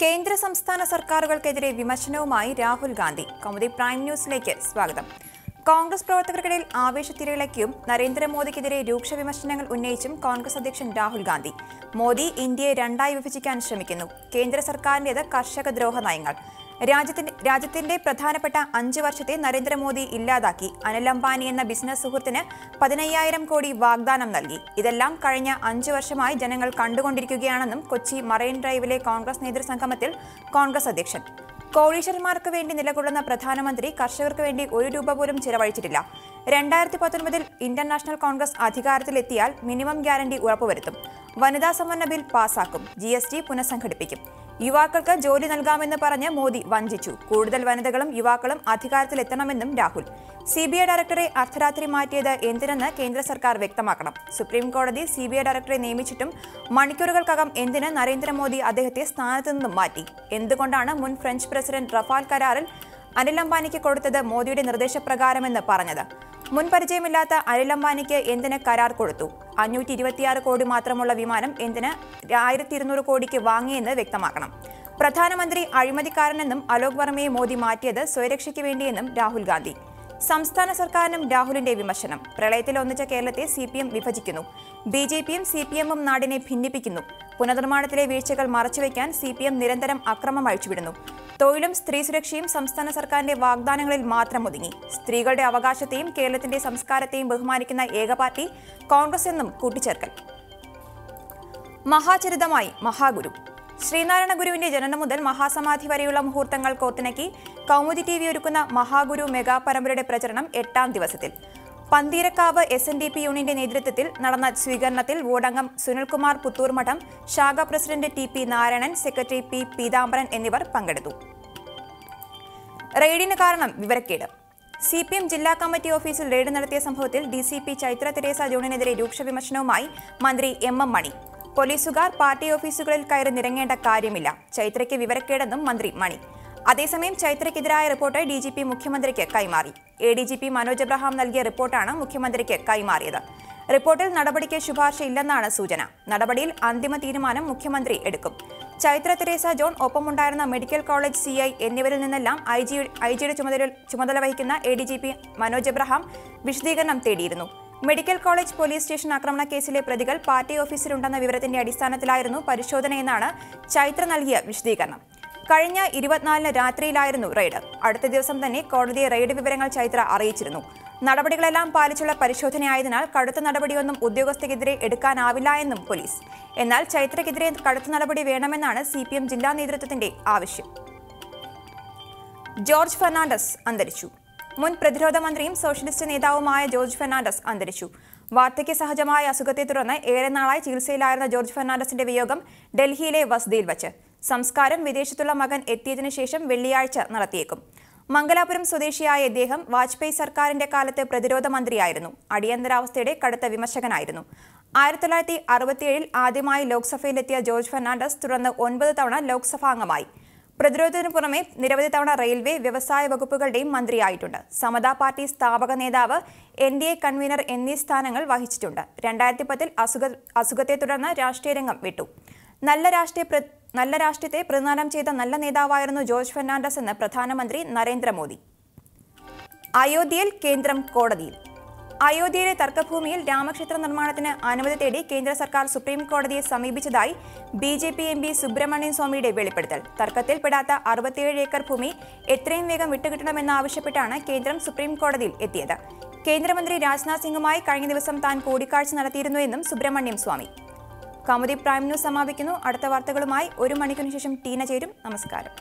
കേന്ദ്ര സംസ്ഥാന സർക്കാരുകൾക്കെതിരെ വിമർശനവുമായി രാഹുൽ ഗാന്ധി. കൗമുദി പ്രൈം ന്യൂസിലേക്ക് സ്വാഗതം. കോൺഗ്രസ് പ്രവർത്തകർക്കിടയിൽ ആവേശത്തിരയിളക്കിയും നരേന്ദ്രമോദിക്കെതിരെ രൂക്ഷ വിമർശനങ്ങൾ ഉന്നയിച്ചും കോൺഗ്രസ് അധ്യക്ഷൻ രാഹുൽ ഗാന്ധി. മോദി ഇന്ത്യയെ രണ്ടായി വിഭജിക്കാൻ ശ്രമിക്കുന്നു. കേന്ദ്ര സർക്കാരിന്റെത് കർഷക ദ്രോഹ നയങ്ങൾ. രാജ്യത്തിന്റെ രാജ്യത്തിന്റെ പ്രധാനപ്പെട്ട അഞ്ച് വർഷത്തെ നരേന്ദ്രമോദി ഇല്ലാതാക്കി. അനിൽ അംബാനി എന്ന ബിസിനസ് സുഹൃത്തിന് പതിനയ്യായിരം കോടി വാഗ്ദാനം നൽകി. ഇതെല്ലാം കഴിഞ്ഞ അഞ്ച് വർഷമായി ജനങ്ങൾ കണ്ടുകൊണ്ടിരിക്കുകയാണെന്നും കൊച്ചി മറൈൻ ഡ്രൈവിലെ കോൺഗ്രസ് നേതൃസംഗമത്തിൽ കോൺഗ്രസ് അധ്യക്ഷൻ. കോടീശ്വരന്മാർക്ക് വേണ്ടി നിലകൊള്ളുന്ന പ്രധാനമന്ത്രി കർഷകർക്ക് വേണ്ടി ഒരു രൂപ പോലും ചിലവഴിച്ചിട്ടില്ല. രണ്ടായിരത്തി പത്തൊൻപതിൽ ഇന്റർനാഷണൽ നാഷണൽ കോൺഗ്രസ് അധികാരത്തിലെത്തിയാൽ മിനിമം ഗ്യാരണ്ടി ഉറപ്പുവരുത്തും. വനിതാ സംവരണ ബിൽ പാസാക്കും. ജി എസ് ടി പുനഃസംഘടിപ്പിക്കും. യുവാക്കൾക്ക് ജോലി നൽകാമെന്ന് പറഞ്ഞ് മോദി വഞ്ചിച്ചു. കൂടുതൽ വനിതകളും യുവാക്കളും അധികാരത്തിലെത്തണമെന്നും രാഹുൽ. സി ബി ഐ ഡയറക്ടറെ അർദ്ധരാത്രി മാറ്റിയത് എന്തിനെന്ന് കേന്ദ്ര സർക്കാർ വ്യക്തമാക്കണം. സുപ്രീം കോടതി സി ബി ഐ ഡയറക്ടറെ നിയമിച്ചിട്ടും മണിക്കൂറുകൾക്കകം എന്തിന് നരേന്ദ്രമോദി അദ്ദേഹത്തെ സ്ഥാനത്തു നിന്നും മാറ്റി? എന്തുകൊണ്ടാണ് മുൻ ഫ്രഞ്ച് പ്രസിഡന്റ് റഫാൽ കരാറിൽ അനിൽ അംബാനിക്ക് കൊടുത്തത് മോദിയുടെ നിർദ്ദേശപ്രകാരമെന്ന് പറഞ്ഞത്? മുൻ പരിചയമില്ലാത്ത അനിൽ അംബാനിക്ക് എന്തിന് കരാർ കൊടുത്തു? അഞ്ഞൂറ്റി ഇരുപത്തിയാറ് കോടി മാത്രമുള്ള വിമാനം എന്തിന് ആയിരത്തി ഇരുന്നൂറ് കോടിക്ക് വാങ്ങിയെന്ന് വ്യക്തമാക്കണം. പ്രധാനമന്ത്രി അഴിമതിക്കാരനെന്നും അലോക് വർമ്മയെ മോദി മാറ്റിയത് സ്വയരക്ഷയ്ക്ക് വേണ്ടിയെന്നും രാഹുൽ ഗാന്ധി. സംസ്ഥാന സർക്കാരിനും രാഹുലിന്റെ വിമർശനം. പ്രളയത്തിൽ ഒന്നിച്ച കേരളത്തെ സി പി എം വിഭജിക്കുന്നു. ബി ജെ പിയും സി പി എമ്മും നാടിനെ ഭിന്നിപ്പിക്കുന്നു. പുനർനിർമ്മാണത്തിലെ വീഴ്ചകൾ മറച്ചുവെക്കാൻ സി പി എം നിരന്തരം അക്രമം അഴിച്ചുവിടുന്നു. തൊഴിലും സ്ത്രീ സുരക്ഷയും സംസ്ഥാന സർക്കാരിന്റെ വാഗ്ദാനങ്ങളിൽ മാത്രം ഒതുങ്ങി. സ്ത്രീകളുടെ അവകാശത്തെയും കേരളത്തിന്റെ സംസ്കാരത്തെയും ബഹുമാനിക്കുന്ന ഏക പാർട്ടി കോൺഗ്രസ് എന്നും കൂട്ടിച്ചേർക്കൽ. മഹാചരിതമായി മഹാഗുരു. ശ്രീനാരായണ ഗുരുവിന്റെ ജനനം മുതൽ മഹാസമാധി വരെയുള്ള മുഹൂർത്തങ്ങൾ കോർത്തിണക്കി കൗമുദി ടി വി ഒരുക്കുന്ന മഹാഗുരു മെഗാ പരമ്പരയുടെ പ്രചരണം എട്ടാം ദിവസത്തിൽ. Pantheerakavu S N D P യൂണിയന്റെ നേതൃത്വത്തിൽ നടന്ന സ്വീകരണത്തിൽ വോർഡംഗം സുനിൽകുമാർ പുത്തൂർമഠം ശാഖ president T P Narayanan secretary P Peethambaran എന്നിവർ പങ്കെടുത്തു. റെയ്ഡിന് കാരണം വിവരക്കേട്. സി പി എം ജില്ലാ കമ്മിറ്റി ഓഫീസിൽ റെയ്ഡ് നടത്തിയ സംഭവത്തിൽ D C P Chaitra Teresa ജോണിനെതിരെ രൂക്ഷ വിമർശനവുമായി മന്ത്രി എം എം മണി. പോലീസുകാർ പാർട്ടി ഓഫീസുകളിൽ കയറി നിരങ്ങേണ്ട കാര്യമില്ല. ചൈത്രയ്ക്ക് വിവരക്കേടെന്നും മന്ത്രി മണി. അതേസമയം ചൈത്രയ്ക്കെതിരായ റിപ്പോർട്ട് ഡി ജി പി മുഖ്യമന്ത്രിക്ക് കൈമാറി. A D G P Manoj Abraham നൽകിയ റിപ്പോർട്ടാണ് മുഖ്യമന്ത്രിക്ക് കൈമാറിയത്. റിപ്പോർട്ടിൽ നടപടിക്ക് ശുപാർശ ഇല്ലെന്നാണ് സൂചന. നടപടിയിൽ അന്തിമ തീരുമാനം മുഖ്യമന്ത്രി എടുക്കും. ചൈത്ര തെരേസ ജോൺ ഒപ്പമുണ്ടായിരുന്ന മെഡിക്കൽ കോളേജ് സി ഐ എന്നിവരിൽ നിന്നെല്ലാം ഐ ജി ഐ ജിയുടെ ചുമതല ചുമതല വഹിക്കുന്ന A D G P Manoj Abraham വിശദീകരണം തേടിയിരുന്നു. മെഡിക്കൽ കോളേജ് പോലീസ് സ്റ്റേഷൻ ആക്രമണ കേസിലെ പ്രതികൾ പാർട്ടി ഓഫീസിലുണ്ടെന്ന വിവരത്തിന്റെ അടിസ്ഥാനത്തിലായിരുന്നു പരിശോധനയെന്നാണ് ചൈത്ര നൽകിയ വിശദീകരണം. കഴിഞ്ഞ ഇരുപത്തിനാലിന് രാത്രിയിലായിരുന്നു റെയ്ഡ്. അടുത്ത ദിവസം തന്നെ കോടതിയെ റെയ്ഡ് വിവരങ്ങൾ ചൈത്ര അറിയിച്ചിരുന്നു. നടപടികളെല്ലാം പാലിച്ചുള്ള പരിശോധനയായതിനാൽ കടുത്ത നടപടിയൊന്നും ഉദ്യോഗസ്ഥർക്കെതിരെ എടുക്കാനാവില്ല എന്നും പോലീസ്. എന്നാൽ ചൈത്രയ്ക്കെതിരെ കടുത്ത നടപടി വേണമെന്നാണ് സി ജില്ലാ നേതൃത്വത്തിന്റെ ആവശ്യം. ജോർജ് ഫെർണാണ്ടസ് അന്തരിച്ചു. മുൻ പ്രതിരോധ മന്ത്രിയും സോഷ്യലിസ്റ്റ് നേതാവുമായ ജോർജ് ഫെർണാണ്ടസ് അന്തരിച്ചു. വാർദ്ധക്യ സഹജമായ അസുഖത്തെ തുടർന്ന് ഏറെ നാളായി ചികിത്സയിലായിരുന്ന ജോർജ് ഫെർണാണ്ടസിന്റെ വിയോഗം ഡൽഹിയിലെ വസതിയിൽ വച്ച്. സംസ്കാരം വിദേശത്തുള്ള മകൻ എത്തിയതിനു ശേഷം വെള്ളിയാഴ്ച നടത്തിയേക്കും. മംഗലാപുരം സ്വദേശിയായ ഇദ്ദേഹം വാജ്പേയി സർക്കാരിന്റെ കാലത്ത് പ്രതിരോധ മന്ത്രിയായിരുന്നു. അടിയന്തരാവസ്ഥയുടെ കടുത്ത വിമർശകനായിരുന്നു. ആയിരത്തി തൊള്ളായിരത്തി അറുപത്തിയേഴിൽ ആദ്യമായി ലോക്സഭയിലെത്തിയ ജോർജ് ഫെർണാണ്ടസ് തുടർന്ന് ഒൻപത് തവണ ലോക്സഭാംഗമായി പ്രതിരോധത്തിനു പുറമെ നിരവധി തവണ റെയിൽവേ വ്യവസായ വകുപ്പുകളുടെയും മന്ത്രിയായിട്ടുണ്ട്. സമതാ പാർട്ടി സ്ഥാപക നേതാവ് എൻ ഡി എ കൺവീനർ എന്നീ സ്ഥാനങ്ങൾ വഹിച്ചിട്ടുണ്ട്. രണ്ടായിരത്തി പത്തിൽ അസുഖ അസുഖത്തെ തുടർന്ന് രാഷ്ട്രീയ രംഗം വിട്ടു. നല്ല രാഷ്ട്രീയ നല്ല രാഷ്ട്രീയത്തെ പ്രതിദാനം ചെയ്ത നല്ല നേതാവായിരുന്നു ജോർജ് ഫെർണാണ്ടസ് എന്ന് പ്രധാനമന്ത്രി നരേന്ദ്രമോദി. അയോധ്യയിൽ കേന്ദ്രം കോടതിയിൽ. അയോധ്യയിലെ തർക്കഭൂമിയിൽ രാമക്ഷേത്ര നിർമ്മാണത്തിന് അനുമതി തേടി കേന്ദ്ര സർക്കാർ സുപ്രീം കോടതിയെ സമീപിച്ചതായി B J P M P Subramanian സ്വാമിയുടെ വെളിപ്പെടുത്തൽ. തർക്കത്തിൽപ്പെടാത്ത അറുപത്തിയേഴ് ഏക്കർ ഭൂമി എത്രയും വേഗം വിട്ടുകിട്ടണമെന്നാവശ്യപ്പെട്ടാണ് കേന്ദ്രം സുപ്രീം കോടതിയിൽ എത്തിയത്. കേന്ദ്രമന്ത്രി രാജ്നാഥ് സിംഗുമായി കഴിഞ്ഞ ദിവസം താൻ കൂടിക്കാഴ്ച നടത്തിയിരുന്നുവെന്നും സുബ്രഹ്മണ്യം സ്വാമി. കൗമുദി പ്രൈം ന്യൂസ് സമാപിക്കുന്നു. അടുത്ത വാർത്തകളുമായി ഒരു മണിക്കൂറിന് ശേഷം ടീന ചേരും. നമസ്കാരം.